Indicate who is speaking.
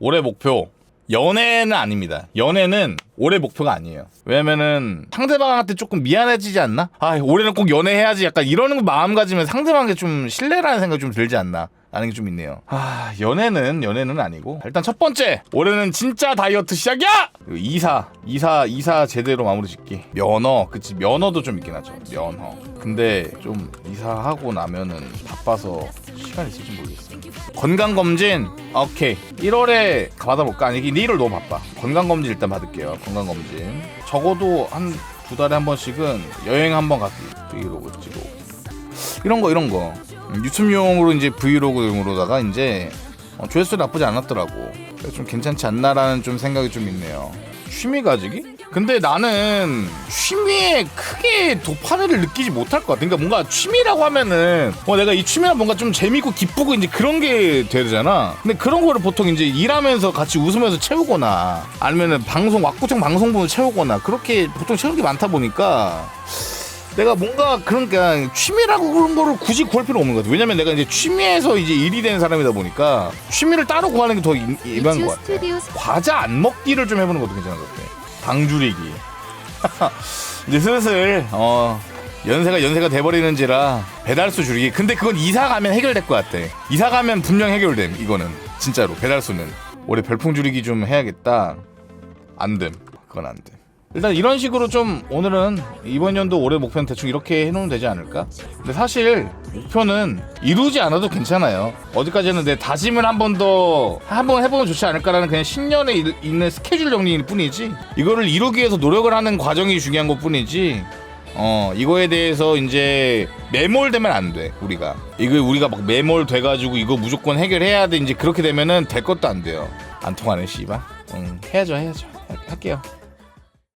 Speaker 1: 올해 목표 연애는 아닙니다. 연애는 올해 목표가 아니에요. 왜냐면은 상대방한테 조금 미안해지지 않나? 아 올해는 꼭 연애해야지 약간 이러는 마음가짐은 상대방에게 좀 신뢰라는 생각이 좀 들지 않나? 라는 게 좀 있네요. 아 연애는 연애는 아니고 일단 첫 번째 올해는 진짜 다이어트 시작이야. 그리고 이사 이사 이사 제대로 마무리 짓기 면허 그치 면허도 좀 있긴 하죠 면허. 근데 좀 이사하고 나면은 바빠서 시간이 있을지 모르겠어요. 건강 검진 오케이 1월에 받아볼까 아니 1월 너무 바빠 건강 검진 일단 받을게요 건강 검진. 적어도 한 두 달에 한 번씩은 여행 한 번 가기. 브이로그 찍고. 이런 거 이런 거. 음, 유튜브용으로 이제 브이로그용으로다가 이제 어, 조회수 나쁘지 않았더라고. 좀 괜찮지 않나라는 좀 생각이 좀 있네요. 취미 가지기? 근데 나는 취미에 크게 도파민을 느끼지 못할 것 같아. 그러니까 뭔가 취미라고 하면은 뭐 내가 이 취미가 뭔가 좀 재밌고 기쁘고 이제 그런 게 되잖아. 근데 그런 거를 보통 이제 일하면서 같이 웃으면서 채우거나 아니면은 방송 왁구청 방송분을 채우거나 그렇게 보통 채우는 게 많다 보니까 내가 뭔가 그러니까 취미라고 그런 거를 굳이 구할 필요 없는 것 같아. 왜냐면 내가 이제 취미에서 이제 일이 되는 사람이다 보니까 취미를 따로 구하는 게 더 일반인 것 같아. 과자 안 먹기를 좀 해보는 것도 괜찮은 것 같아. 당 줄이기. 이제 슬슬 어 연세가 연세가 돼버리는지라 배달수 줄이기. 근데 그건 이사 가면 해결될 것 같아. 이사 가면 분명 해결됨. 이거는 진짜로 배달수는 올해 별풍 줄이기 좀 해야겠다. 안 됨. 그건 안 돼. 일단 이런 식으로 좀 오늘은 이번 연도 올해 목표는 대충 이렇게 해놓으면 되지 않을까? 근데 사실 목표는 이루지 않아도 괜찮아요. 어디까지는 내 다짐을 한 번 더 한 번 해보면 좋지 않을까라는 그냥 신년에 일- 있는 스케줄 정리일 뿐이지 이거를 이루기 위해서 노력을 하는 과정이 중요한 것 뿐이지 어 이거에 대해서 이제 매몰되면 안 돼 우리가. 이거 우리가 막 매몰 돼 가지고 이거 무조건 해결해야 돼 이제 그렇게 되면은 될 것도 안 돼요. 안 통하네 씨발. 응 해야죠 해야죠. 할- 할게요